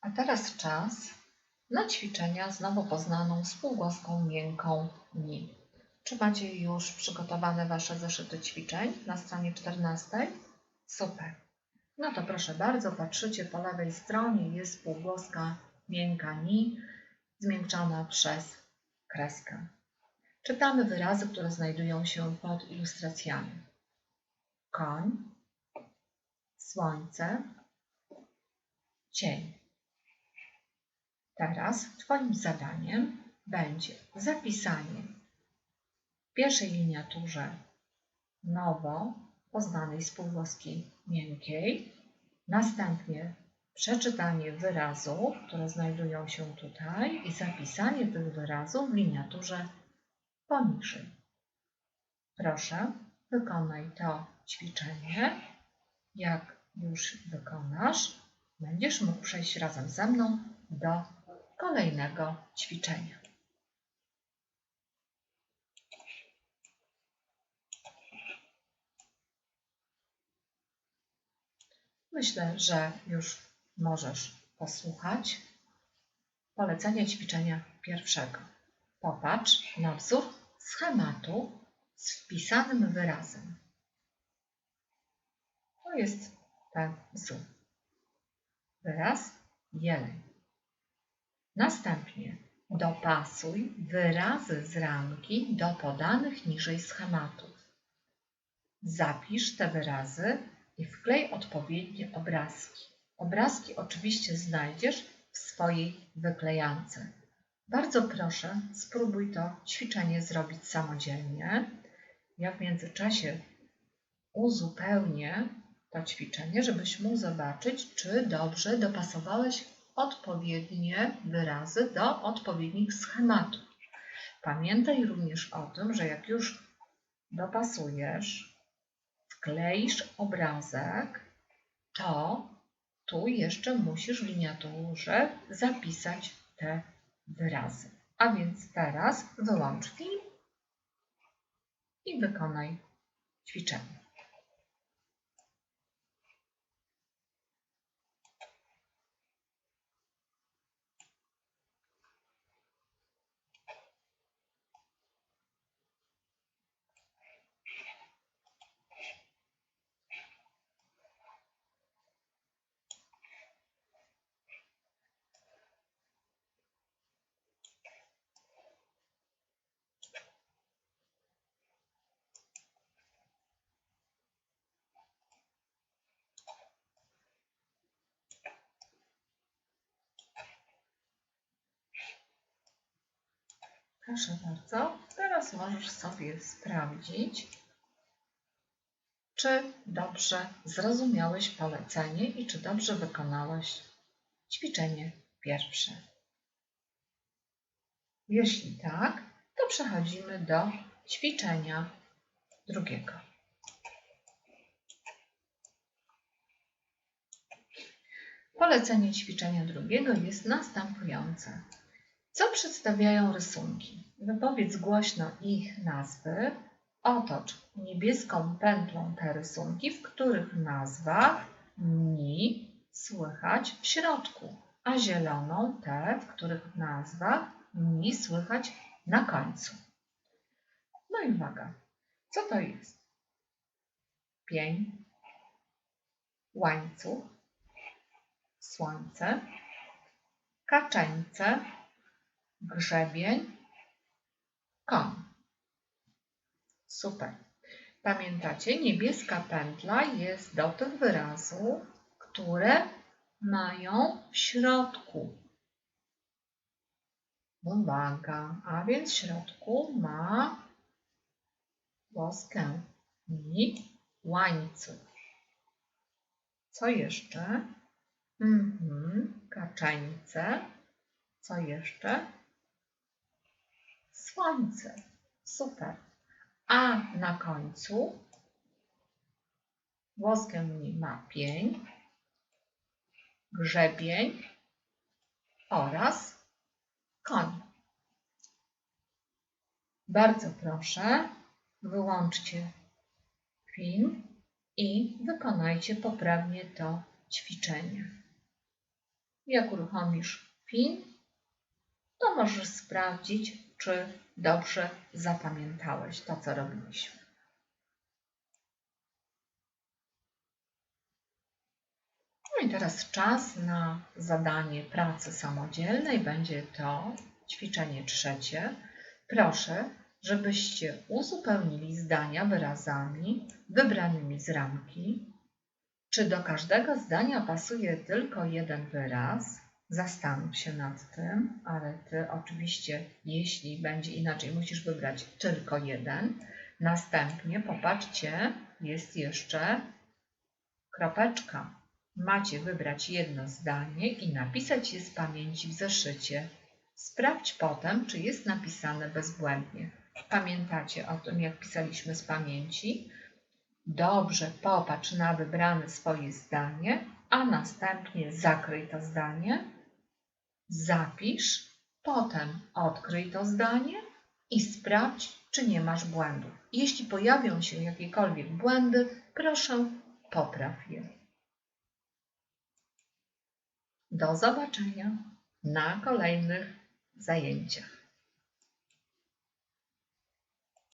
A teraz czas na ćwiczenia z nowo poznaną spółgłoską miękką ni. Czy macie już przygotowane Wasze zeszyty ćwiczeń na stronie 14? Super. No to proszę bardzo, patrzycie po lewej stronie, jest spółgłoska miękka ni, zmiękczona przez kreskę. Czytamy wyrazy, które znajdują się pod ilustracjami. Koń, słońce, cień. Teraz Twoim zadaniem będzie zapisanie w pierwszej liniaturze nowo poznanej spółgłoski miękkiej, następnie przeczytanie wyrazów, które znajdują się tutaj i zapisanie tych wyrazów w liniaturze poniżej. Proszę, wykonaj to ćwiczenie. Jak już wykonasz, będziesz mógł przejść razem ze mną do kolejnego ćwiczenia. Myślę, że już możesz posłuchać polecenia ćwiczenia pierwszego. Popatrz na wzór schematu z wpisanym wyrazem. To jest ten wzór. Wyraz jeleń. Następnie dopasuj wyrazy z ramki do podanych niżej schematów. Zapisz te wyrazy i wklej odpowiednie obrazki. Obrazki oczywiście znajdziesz w swojej wyklejance. Bardzo proszę, spróbuj to ćwiczenie zrobić samodzielnie. Ja w międzyczasie uzupełnię to ćwiczenie, żebyś mógł zobaczyć, czy dobrze dopasowałeś odpowiednie wyrazy do odpowiednich schematów. Pamiętaj również o tym, że jak już dopasujesz, wkleisz obrazek, to tu jeszcze musisz w liniaturze zapisać te wyrazy. A więc teraz wyłącz film i wykonaj ćwiczenie. Proszę bardzo, teraz możesz sobie sprawdzić, czy dobrze zrozumiałeś polecenie i czy dobrze wykonałeś ćwiczenie pierwsze. Jeśli tak, to przechodzimy do ćwiczenia drugiego. Polecenie ćwiczenia drugiego jest następujące. Co przedstawiają rysunki? Wypowiedz głośno ich nazwy. Otocz niebieską pętlą te rysunki, w których nazwach ni słychać w środku, a zieloną te, w których nazwach ni słychać na końcu. No i uwaga, co to jest? Pień, łańcuch, słońce, kaczeńce, grzebień, koń. Super. Pamiętacie, niebieska pętla jest do tych wyrazów, które mają w środku. Uwaga, a więc w środku ma łoskę i łańcuch. Co jeszcze? Mhm, kaczeńce. Co jeszcze? Słońce. Super. A na końcu włoskiem ma pień, grzebień oraz koń. Bardzo proszę, wyłączcie film i wykonajcie poprawnie to ćwiczenie. Jak uruchomisz PIN, to możesz sprawdzić, czy dobrze zapamiętałeś to, co robiliśmy. No i teraz czas na zadanie pracy samodzielnej. Będzie to ćwiczenie trzecie. Proszę, żebyście uzupełnili zdania wyrazami wybranymi z ramki. Czy do każdego zdania pasuje tylko jeden wyraz? Zastanów się nad tym, ale ty oczywiście, jeśli będzie inaczej, musisz wybrać tylko jeden. Następnie popatrzcie, jest jeszcze kropeczka. Macie wybrać jedno zdanie i napisać je z pamięci w zeszycie. Sprawdź potem, czy jest napisane bezbłędnie. Pamiętacie o tym, jak pisaliśmy z pamięci? Dobrze popatrz na wybrane swoje zdanie, a następnie zakryj to zdanie, zapisz, potem odkryj to zdanie i sprawdź, czy nie masz błędów. Jeśli pojawią się jakiekolwiek błędy, proszę popraw je. Do zobaczenia na kolejnych zajęciach.